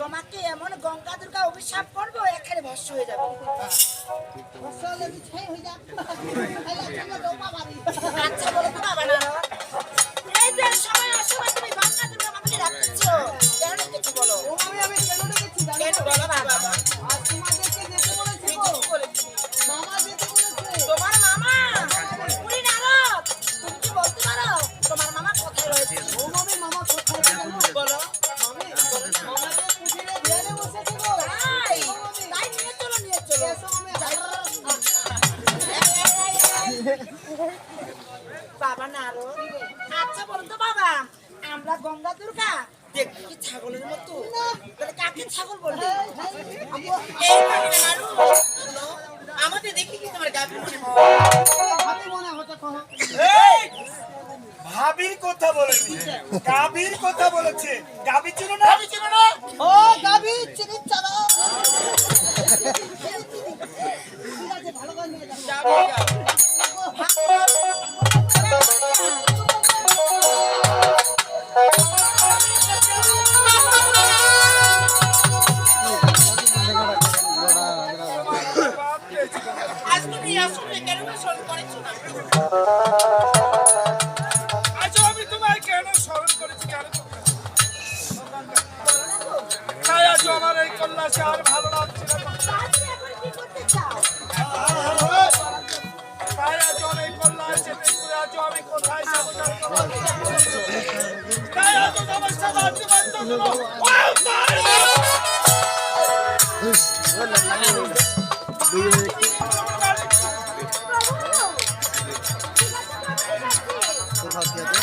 তোমাকে এমন গঙ্গা দুর্গা অভিশাপ করব এখানে ভস্য হয়ে যাবে। আচ্ছা বলো তো বাবা নারদ আচ্ছা বলো তো বাবা আমরা গঙ্গা দুর্গা? দেখতে কি ছাগলের মতো? তাহলে কাকে ছাগল বলবে? আমাদের দেখি কি তোমার গাভী মনে হয়? ভাবির কথা বলেনি গাভীর কথা বলেছে। গাভী ছিল না? গাভী ছিল না? ও গাবি চিনি চালা। ভালো করে নিয়ে যাও তুমি আসলে কেন? স্মরণ করেছ আমি কেন স্মরণ করেছি কেন তাই আজ আমার ভালো লাগছে না। তাই কোথায় যাব! কোথাও খেতে